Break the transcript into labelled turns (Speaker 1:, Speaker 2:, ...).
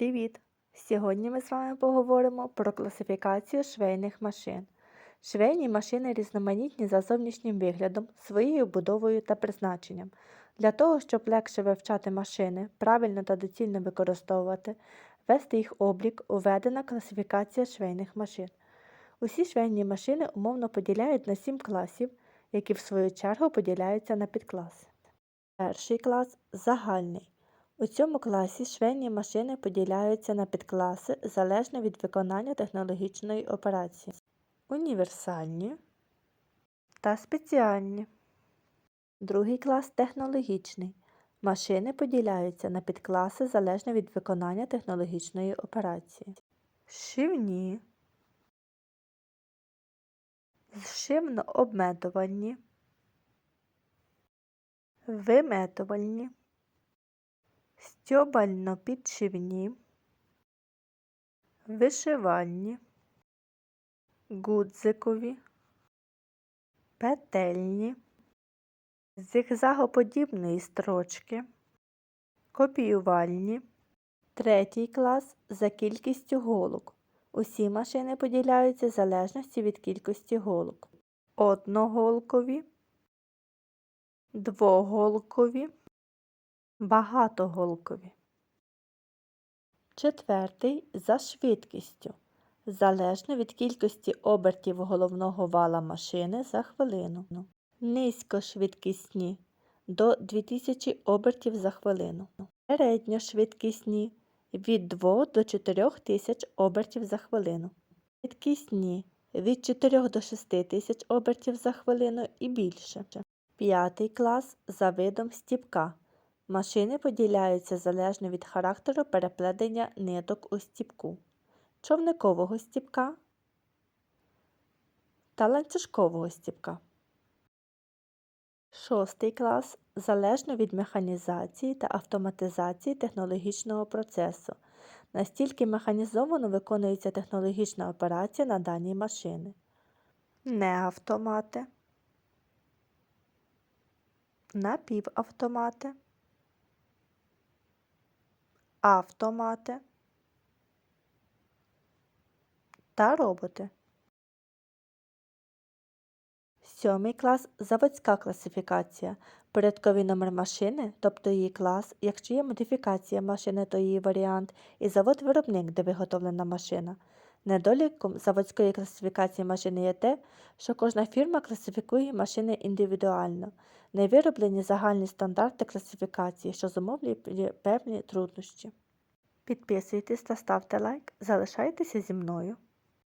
Speaker 1: Привіт! Сьогодні ми з вами поговоримо про класифікацію швейних машин. Швейні машини різноманітні за зовнішнім виглядом, своєю будовою та призначенням. Для того, щоб легше вивчати машини, правильно та доцільно використовувати, вести їх облік, уведена класифікація швейних машин. Усі швейні машини умовно поділяють на 7 класів, які в свою чергу поділяються на підкласи. Перший клас загальний. У цьому класі швейні машини поділяються на підкласи залежно від виконання технологічної операції. Універсальні та спеціальні. Другий клас технологічний. Машини поділяються на підкласи залежно від виконання технологічної операції. Шивні, зшивно-обметувальні, виметувальні, стьобально-підшивні, вишивальні, гудзикові, петельні, зигзагоподібної строчки, копіювальні. Третій клас за кількістю голок. Усі машини поділяються в залежності від кількості голок. Одноголкові, двоголкові, багатоголкові. Четвертий за швидкістю. Залежно від кількості обертів головного вала машини за хвилину. Низькошвидкісні до 2000 обертів за хвилину. Середньошвидкісні від 2 до 4000 обертів за хвилину. Швидкісні від 4 до 6000 обертів за хвилину і більше. П'ятий клас за видом стіпка. Машини поділяються залежно від характеру переплетення ниток у стіпку, човникового стіпка та ланцюжкового стіпка. Шостий клас. Залежно від механізації та автоматизації технологічного процесу, настільки механізовано виконується технологічна операція на даній машини. Неавтомати, напівавтомати, автомати та роботи. Сьомий клас заводська класифікація. Порядковий номер машини, тобто її клас, якщо є модифікація машини, то її варіант, і завод-виробник, де виготовлена машина. Недоліком заводської класифікації машини є те, що кожна фірма класифікує машини індивідуально, не вироблені загальні стандарти класифікації, що зумовлює певні труднощі. Підписуйтесь та ставте лайк, залишайтеся зі мною.